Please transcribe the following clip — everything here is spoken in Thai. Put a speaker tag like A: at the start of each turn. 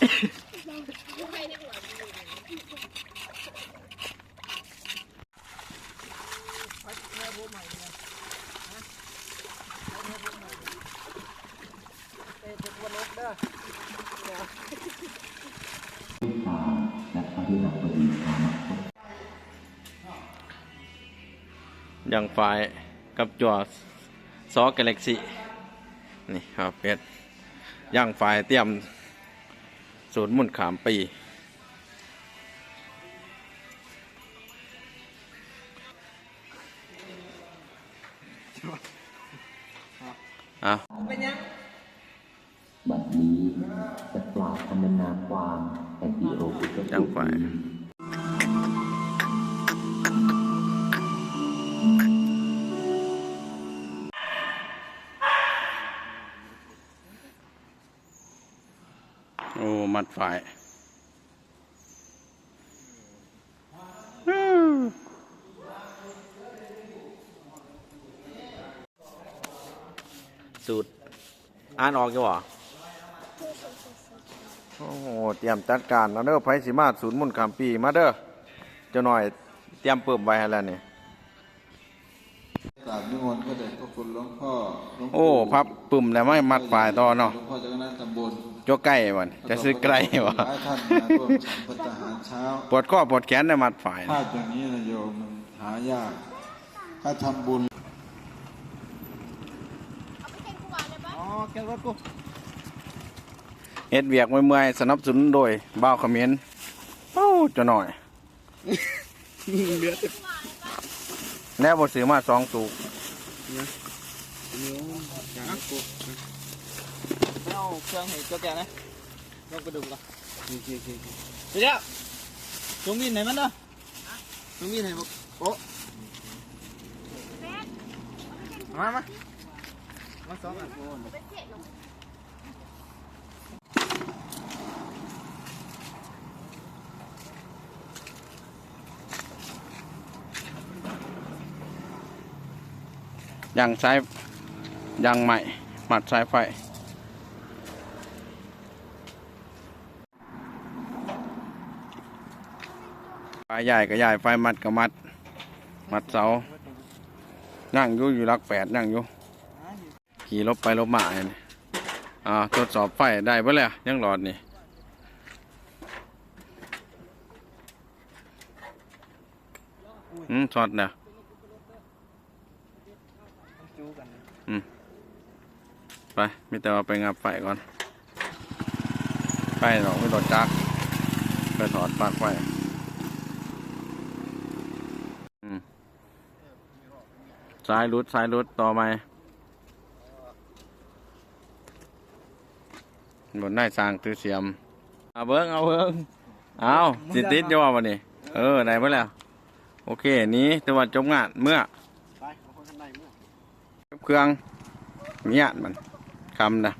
A: ย่างไฟกับจอซอกาแล็กซี่นี่ครับเป็ดย่างไฟเตรียม ศูนย์หมุนขามปี อะ
B: บัดนี้จะกล่าวพรรณนาความแห่งดิโรกุต
A: ย่างไฟ โอ้ มัดไฟอืมสูตร อ่านออกอยู่หรอโอ้โห เตรียมจัดการแล้วเด้อไผสิมาศูนย์มุ่นขามปีมาเด้อเจ้าหน่อย เตรียมเปิบไว้ให้แล้วนี่
C: กราบนิมนต์พระเดชพระคุณหลวงพ่อหลวง
A: โอ้พับปึ่มแล้วไม่มัดฝ่ายต่อเนาะ
C: หลวงพ่อเจ้าคณะตำบล
A: โจใกล้วันจะซื้อใกล้วะ
C: หลายท่านมาร่วมฉันพัฒหารเช้า
A: ปวดข้อปวดแขนได้มัดฝ่าย
C: ภาพอย่างนี้นะโยมมันหายาก ถ้าทำบุญ
A: เฮ็ดเวียกเมื่อยๆสนับสนุนโดยบ่าวเขมิ้นเป้าเจ้าหน่อย แล้วบ่ซื้อมาสองตูก
D: เอาเครื่องให้เจ้าแก่นะลองกระดูกละเดี๋ยวจงมีนไหนมันเนาะจงมีนไหนบอกโอ้มามามาสองอัน
A: ยางสายยางใหม่มัดสายไฟ ไฟใหญ่ก็ใหญ่ไฟมัดก็มัด มัดเสา นั่งอยู่อยู่รักแปดนั่งอยู่ ขี่รถไปรถมาเนี่ยอ่าทดสอบไฟได้ปะเลยยังหลอดนี่อืมช็อ ไปมีแต่ว่าไปงับไฟก่อนไฟหรอกไม่โดดจักไปถอดปลั๊กไฟอืมสายรุดสายรุดต่อไหมบนได้สร้างตือเสียม เอาเบิ้งเอาเบิ้งเอาสิติดจะว่าวันนี้ เออ ได้ไปแล้ว โอเค นี้ตัวจบงานเมื่อ
D: เค
A: รื่องเมียมันคำนะ